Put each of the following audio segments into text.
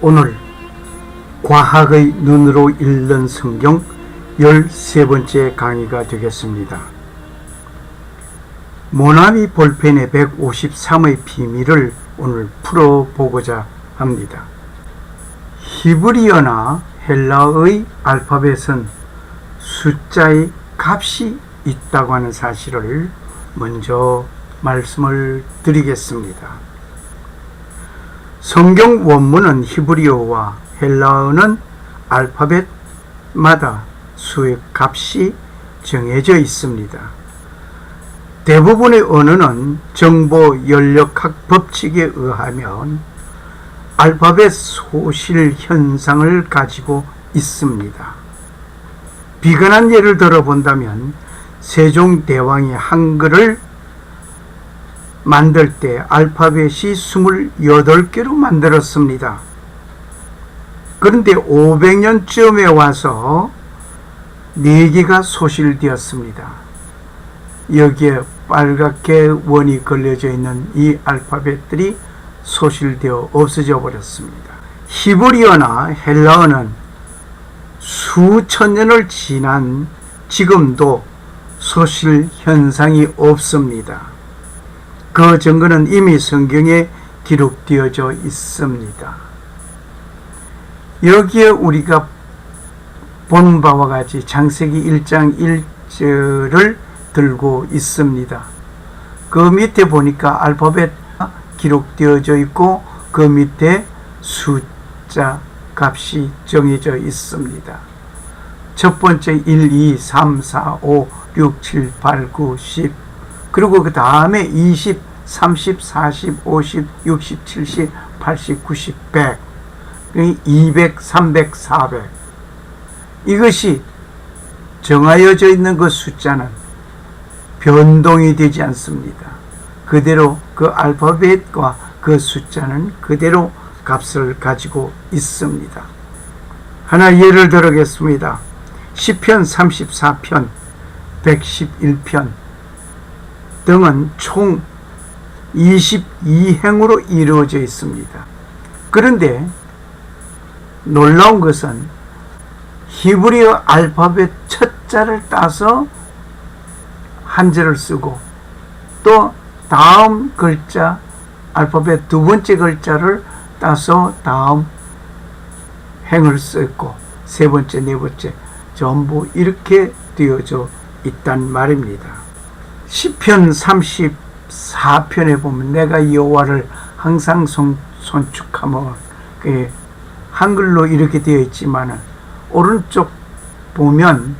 오늘 과학의 눈으로 읽는 성경 13번째 강의가 되겠습니다. 모나미 볼펜의 153의 비밀을 오늘 풀어보고자 합니다. 히브리어나 헬라어의 알파벳은 숫자의 값이 있다고 하는 사실을 먼저 말씀을 드리겠습니다. 성경 원문은 히브리어와 헬라어는 알파벳마다 수의 값이 정해져 있습니다. 대부분의 언어는 정보 연력학 법칙에 의하면 알파벳 소실 현상을 가지고 있습니다. 비근한 예를 들어본다면 세종대왕이 한글을 만들 때 알파벳이 28개로 만들었습니다. 그런데 500년쯤에 와서 4개가 소실되었습니다. 여기에 빨갛게 원이 걸려져 있는 이 알파벳들이 소실되어 없어져 버렸습니다. 히브리어나 헬라어는 수천 년을 지난 지금도 소실 현상이 없습니다. 그 증거는 이미 성경에 기록되어져 있습니다. 여기에 우리가 본 바와 같이 장세기 1장 1절을 들고 있습니다. 그 밑에 보니까 알파벳 기록되어져 있고 그 밑에 숫자 값이 정해져 있습니다. 첫 번째 1, 2, 3, 4, 5, 6, 7, 8, 9, 10 그리고 그 다음에 20, 30, 40, 50, 60, 70, 80, 90, 100 200, 300, 400 이것이 정하여져 있는 그 숫자는 변동이 되지 않습니다. 그대로 그 알파벳과 그 숫자는 그대로 값을 가지고 있습니다. 하나 예를 들어겠습니다. 10편 34편, 111편 등은 총 22행으로 이루어져 있습니다. 그런데 놀라운 것은 히브리어 알파벳 첫 자를 따서 한자를 쓰고 또 다음 글자 알파벳 두 번째 글자를 따서 다음 행을 썼고 세 번째 네 번째 전부 이렇게 되어져 있단 말입니다. 시편 34편에 보면 내가 여호와를 항상 손, 손축하며 그 한글로 이렇게 되어 있지만은 오른쪽 보면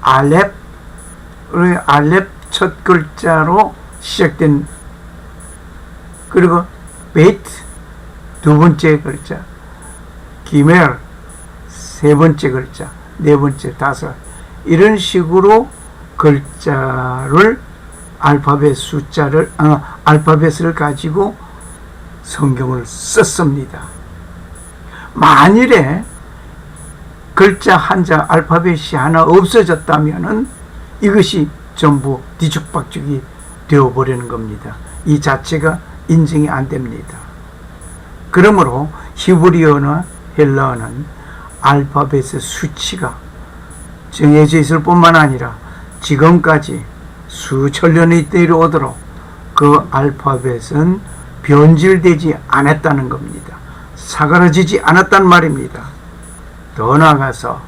알렙 알렙 첫 글자로 시작된 그리고 베이트 두 번째 글자 기멜 세 번째 글자 네 번째 다섯 이런 식으로 글자를 알파벳 숫자를 어, 알파벳을 가지고 성경을 썼습니다. 만일에 글자 한자 알파벳이 하나 없어졌다면은 이것이 전부 뒤죽박죽이 되어버리는 겁니다. 이 자체가 인정이 안 됩니다. 그러므로 히브리어나 헬라어는 알파벳의 수치가 정해져 있을 뿐만 아니라 지금까지 수천 년이 내려오도록 그 알파벳은 변질되지 않았다는 겁니다. 사그러지지 않았단 말입니다. 더 나아가서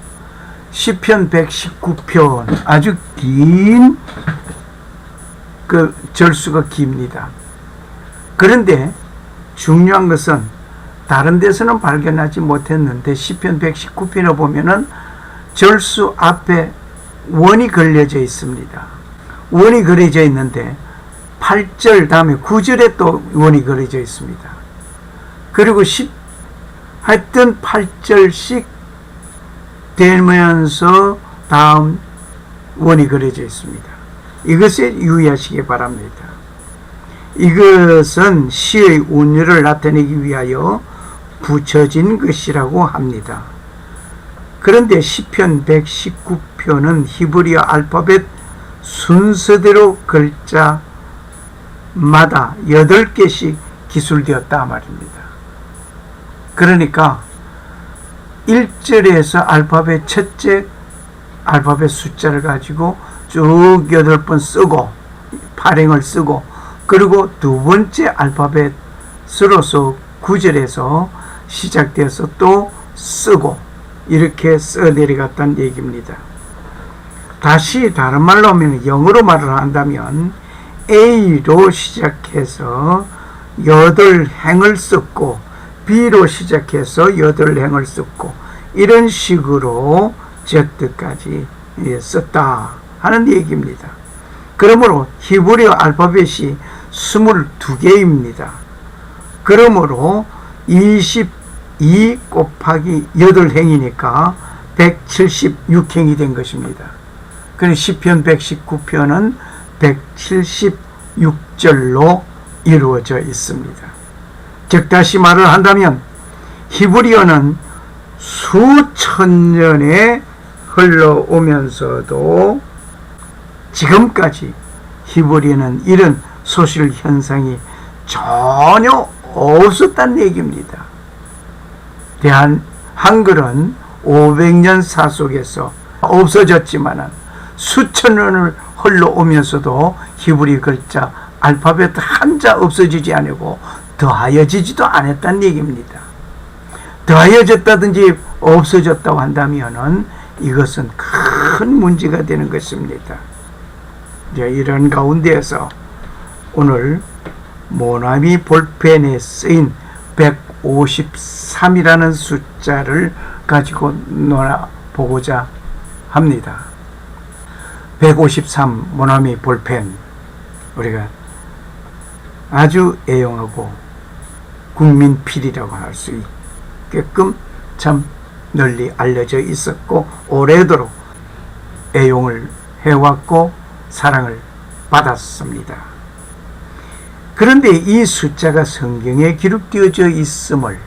시편 119편 아주 긴 그 절수가 깁니다. 그런데 중요한 것은 다른 데서는 발견하지 못했는데 시편 119편에 보면은 절수 앞에 원이 걸려져 있습니다. 원이 그려져 있는데 8절 다음에 9절에 또 원이 그려져 있습니다. 그리고 10 하여튼 8절씩 되면서 다음 원이 그려져 있습니다. 이것에 유의하시기 바랍니다. 이것은 시의 운율을 나타내기 위하여 붙여진 것이라고 합니다. 그런데 시편 119편은 히브리어 알파벳 순서대로 글자마다 8개씩 기술되었다 말입니다. 그러니까 1절에서 알파벳 첫째 알파벳 숫자를 가지고 쭉 여덟 번 쓰고 발행을 쓰고 그리고 두 번째 알파벳으로서 9절에서 시작돼서 또 쓰고 이렇게 써 내려갔다는 얘기입니다. 다시 다른 말로 하면 영어로 말을 한다면 A로 시작해서 여덟 행을 썼고 B로 시작해서 여덟 행을 썼고 이런 식으로 Z까지 예, 썼다 하는 얘기입니다. 그러므로 히브리어 알파벳이 22개입니다. 그러므로 22 곱하기 8행이니까 176행이 된 것입니다. 그래서 시편 119편은 176절로 이루어져 있습니다. 즉 다시 말을 한다면 히브리어는 수천 년에 흘러오면서도 지금까지 히브리어는 이런 소실 현상이 전혀 없었다는 얘기입니다. 대한 한글은 500년 사 속에서 없어졌지만은 수천 년을 흘러오면서도 히브리 글자 알파벳 한자 없어지지 않고 더하여지지도 않았다는 얘기입니다. 더하여졌다든지 없어졌다고 한다면은 이것은 큰 문제가 되는 것입니다. 이제 이런 가운데에서 오늘 모나미 볼펜에 쓰인 153이라는 숫자를 가지고 놀아보고자 합니다. 153 모나미 볼펜 우리가 아주 애용하고 국민 필이라고 할 수 있게끔 참 널리 알려져 있었고 오래도록 애용을 해왔고 사랑을 받았습니다. 그런데 이 숫자가 성경에 기록되어져 있음을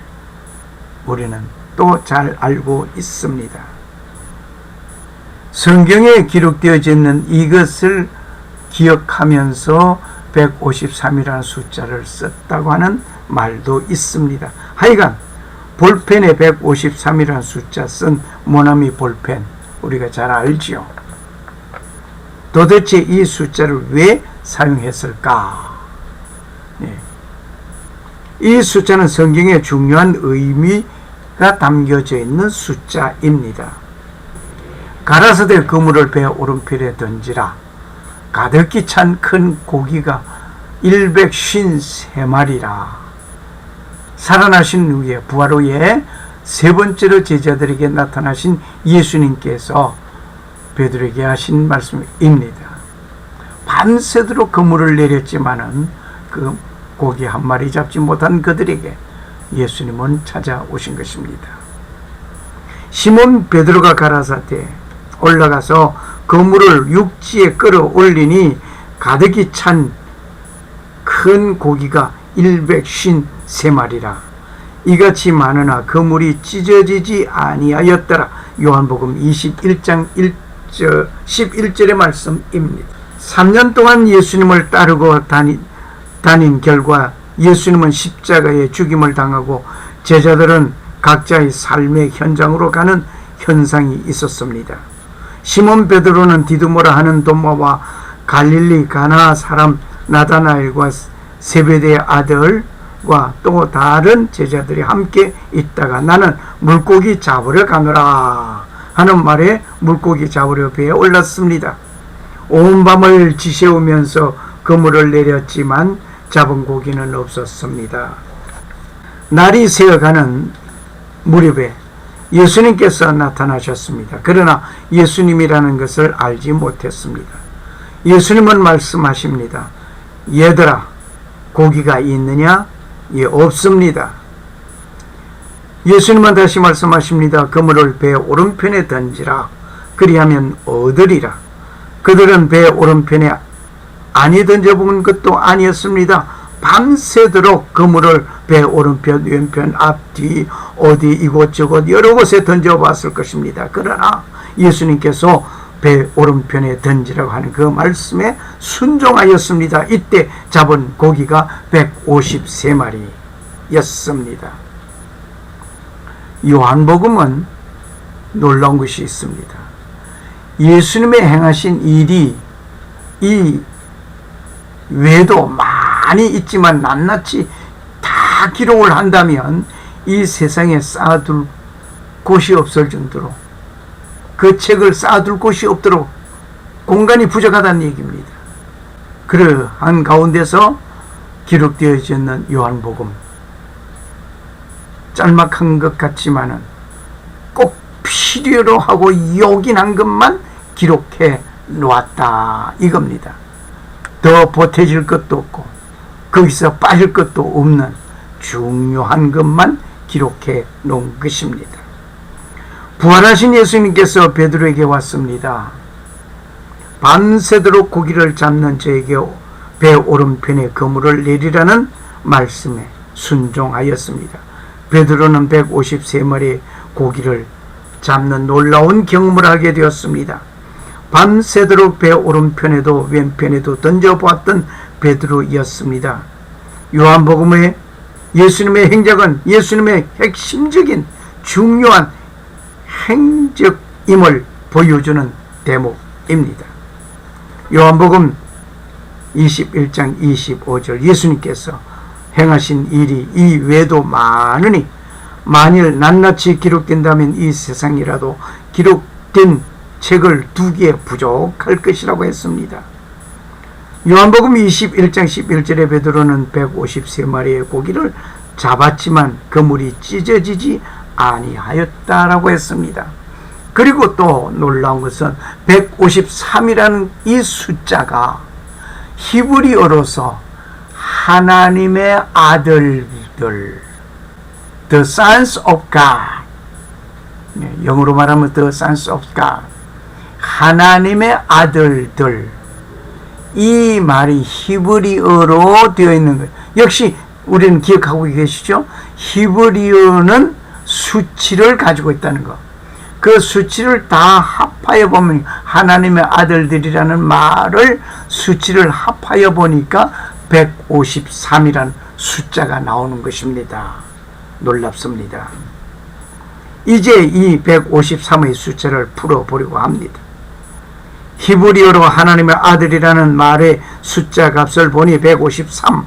우리는 또 잘 알고 있습니다. 성경에 기록되어져 있는 이것을 기억하면서 153이라는 숫자를 썼다고 하는 말도 있습니다. 하여간 볼펜에 153이라는 숫자 쓴 모나미 볼펜 우리가 잘 알지요. 도대체 이 숫자를 왜 사용했을까? 예. 이 숫자는 성경에 중요한 의미가 담겨져 있는 숫자입니다. 가라사대 그물을 배 오른편에 던지라. 가득히 찬 큰 고기가 153마리라. 살아나신 후에 부활 후에 세 번째로 제자들에게 나타나신 예수님께서 베드로에게 하신 말씀입니다. 밤새도록 그물을 내렸지만은 그 고기 한 마리 잡지 못한 그들에게 예수님은 찾아오신 것입니다. 시몬 베드로가 가라사대 올라가서 그물을 육지에 끌어올리니 가득히 찬큰 고기가 153마리라. 이같이 많으나 그물이 찢어지지 아니하였더라. 요한복음 21장 1절, 11절의 말씀입니다. 3년 동안 예수님을 따르고 다닌, 다닌 결과 예수님은 십자가에 죽임을 당하고 제자들은 각자의 삶의 현장으로 가는 현상이 있었습니다. 시몬 베드로는 디두모라 하는 도마와 갈릴리 가나 사람 나다나엘과 세베대의 아들과 또 다른 제자들이 함께 있다가 나는 물고기 잡으러 가노라 하는 말에 물고기 잡으려 배에 올랐습니다. 온 밤을 지새우면서 그물을 내렸지만 잡은 고기는 없었습니다. 날이 새어가는 무렵에 예수님께서 나타나셨습니다. 그러나 예수님이라는 것을 알지 못했습니다. 예수님은 말씀하십니다. 얘들아, 고기가 있느냐? 예, 없습니다. 예수님은 다시 말씀하십니다. 그물을 배 오른편에 던지라. 그리하면 얻으리라. 그들은 배 오른편에 아니 던져본 것도 아니었습니다. 밤새도록 그물을 배 오른편, 왼편, 앞, 뒤, 어디 이곳저곳 여러 곳에 던져봤을 것입니다. 그러나 예수님께서 배 오른편에 던지라고 하는 그 말씀에 순종하였습니다. 이때 잡은 고기가 153마리였습니다. 요한복음은 놀라운 것이 있습니다. 예수님의 행하신 일이 이 외에도 많 이 있지만 낱낱이 다 기록을 한다면 이 세상에 쌓아둘 곳이 없을 정도로 그 책을 쌓아둘 곳이 없도록 공간이 부족하다는 얘기입니다. 그러한 가운데서 기록되어 있는 요한복음 짤막한 것 같지만은 꼭 필요로 하고 요긴한 것만 기록해 놓았다 이겁니다. 더 보태질 것도 없고 거기서 빠질 것도 없는 중요한 것만 기록해 놓은 것입니다. 부활하신 예수님께서 베드로에게 왔습니다. 밤새도록 고기를 잡는 저에게 배 오른편에 그물을 내리라는 말씀에 순종하였습니다. 베드로는 153마리의 고기를 잡는 놀라운 경험을 하게 되었습니다. 밤새도록 배 오른편에도 왼편에도 던져보았던 베드로였습니다. 요한복음의 예수님의 행적은 예수님의 핵심적인 중요한 행적임을 보여주는 대목입니다. 요한복음 21장 25절 예수님께서 행하신 일이 이 외에도 많으니 만일 낱낱이 기록된다면 이 세상이라도 기록된 책을 두기에 부족할 것이라고 했습니다. 요한복음 21장 11절에 베드로는 153마리의 고기를 잡았지만 그물이 찢어지지 아니하였다라고 했습니다. 그리고 또 놀라운 것은 153이라는 이 숫자가 히브리어로서 하나님의 아들들 The sons of God. 네, 영어로 말하면 The sons of God. 하나님의 아들들 이 말이 히브리어로 되어 있는 거예요. 역시 우리는 기억하고 계시죠? 히브리어는 수치를 가지고 있다는 거. 그 수치를 다 합하여 보면 하나님의 아들들이라는 말을 수치를 합하여 보니까 153이라는 숫자가 나오는 것입니다. 놀랍습니다. 이제 이 153의 숫자를 풀어보려고 합니다. 히브리어로 하나님의 아들이라는 말의 숫자 값을 보니 153.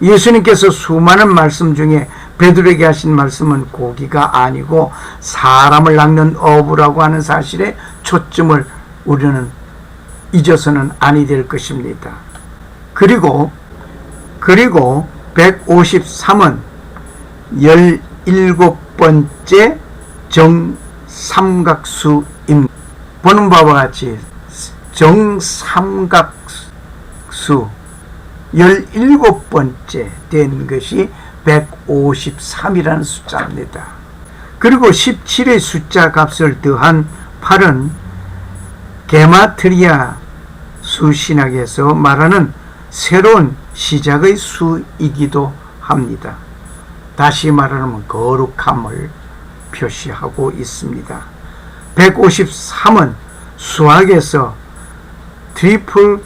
예수님께서 수많은 말씀 중에 베드로에게 하신 말씀은 고기가 아니고 사람을 낚는 어부라고 하는 사실에 초점을 우리는 잊어서는 아니 될 것입니다. 그리고 그리고 153은 17번째 정삼각수입니다. 보는 바와 같이 정삼각수 17번째 된 것이 153이라는 숫자입니다. 그리고 17의 숫자 값을 더한 8은 게마트리아 수신학에서 말하는 새로운 시작의 수이기도 합니다. 다시 말하면 거룩함을 표시하고 있습니다. 153은 수학에서 트리플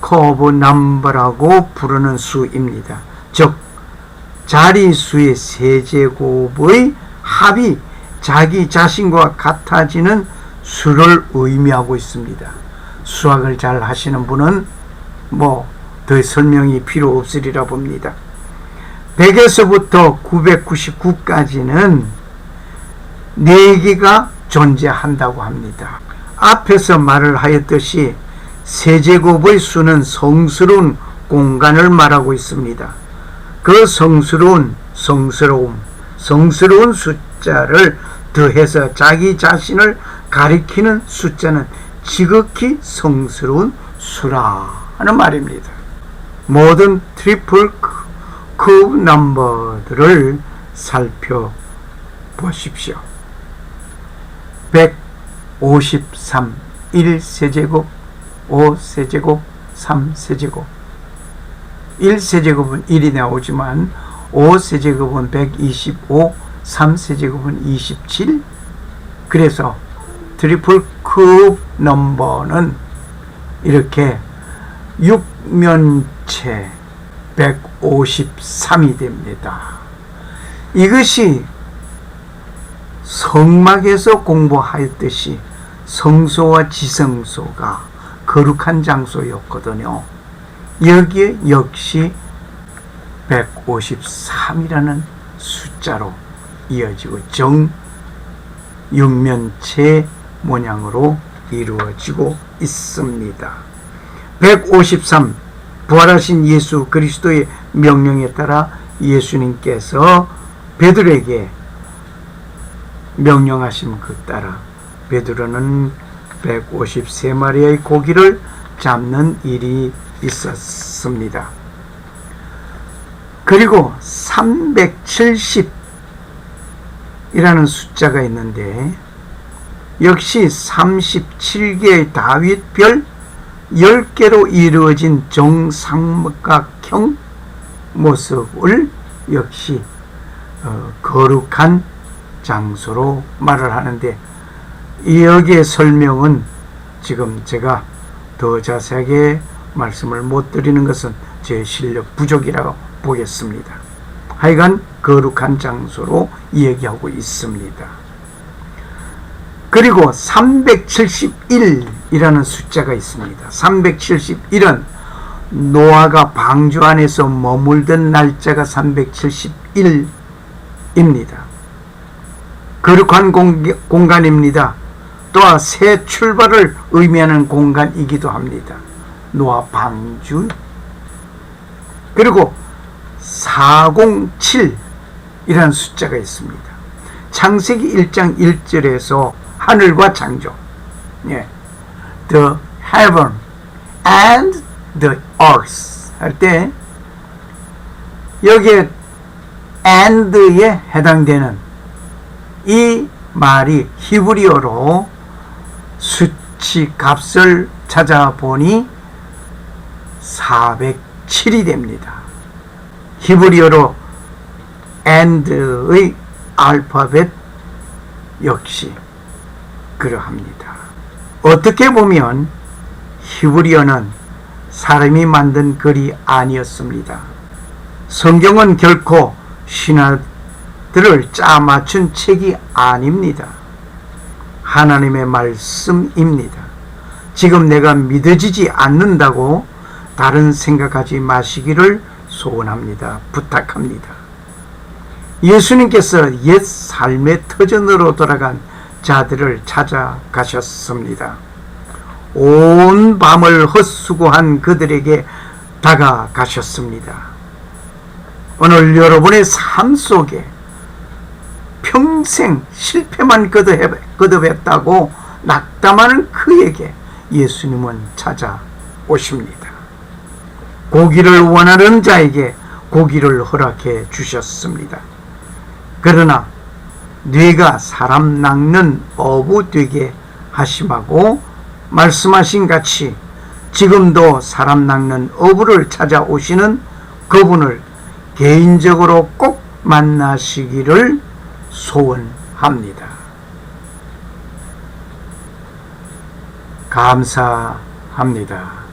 커브 넘버라고 부르는 수입니다. 즉 자리수의 세제곱의 합이 자기 자신과 같아지는 수를 의미하고 있습니다. 수학을 잘 하시는 분은 뭐 더 설명이 필요 없으리라 봅니다. 100에서부터 999까지는 4개가 존재한다고 합니다. 앞에서 말을 하였듯이 세제곱의 수는 성스러운 공간을 말하고 있습니다. 그 성스러운 성스러움, 성스러운 숫자를 더해서 자기 자신을 가리키는 숫자는 지극히 성스러운 수라 하는 말입니다. 모든 트리플 커브 넘버들을 살펴보십시오. 153, 1세제곱, 5세제곱, 3세제곱. 1세제곱은 1이 나오지만 5세제곱은 125, 3세제곱은 27. 그래서 트리플 큐브 넘버는 이렇게 6면체 153이 됩니다. 이것이 성막에서 공부하였듯이 성소와 지성소가 거룩한 장소였거든요. 여기에 역시 153이라는 숫자로 이어지고 정 육면체 모양으로 이루어지고 있습니다. 153 부활하신 예수 그리스도의 명령에 따라 예수님께서 베드로에게 명령하신 그 따라 베드로는 153마리의 고기를 잡는 일이 있었습니다. 그리고 370 이라는 숫자가 있는데 역시 37개의 다윗별 10개로 이루어진 정삼각형 모습을 역시 어, 거룩한 장소로 말을 하는데 여기에 설명은 지금 제가 더 자세하게 말씀을 못 드리는 것은 제 실력 부족이라고 보겠습니다. 하여간 거룩한 장소로 얘기하고 있습니다. 그리고 371이라는 숫자가 있습니다. 371은 노아가 방주 안에서 머물던 날짜가 371입니다. 거룩한 공, 간입니다 또한 새 출발을 의미하는 공간이기도 합니다. 노아 방주 그리고 407 이라는 숫자가 있습니다. 창세기 1장 1절에서 하늘과 창조, 예, the heaven and the earth 할 때 여기에 and에 해당되는 이 말이 히브리어로 수치 값을 찾아보니 407이 됩니다. 히브리어로 and의 알파벳 역시 그러합니다. 어떻게 보면 히브리어는 사람이 만든 글이 아니었습니다. 성경은 결코 신하 들을 짜맞춘 책이 아닙니다. 하나님의 말씀입니다. 지금 내가 믿어지지 않는다고 다른 생각하지 마시기를 소원합니다. 부탁합니다. 예수님께서 옛 삶의 터전으로 돌아간 자들을 찾아가셨습니다. 온 밤을 헛수고한 그들에게 다가가셨습니다. 오늘 여러분의 삶 속에 평생 실패만 거듭했다고 낙담하는 그에게 예수님은 찾아오십니다. 고기를 원하는 자에게 고기를 허락해 주셨습니다. 그러나 뇌가 사람 낚는 어부 되게 하심하고 말씀하신 같이 지금도 사람 낚는 어부를 찾아오시는 그분을 개인적으로 꼭 만나시기를 소원합니다. 감사합니다.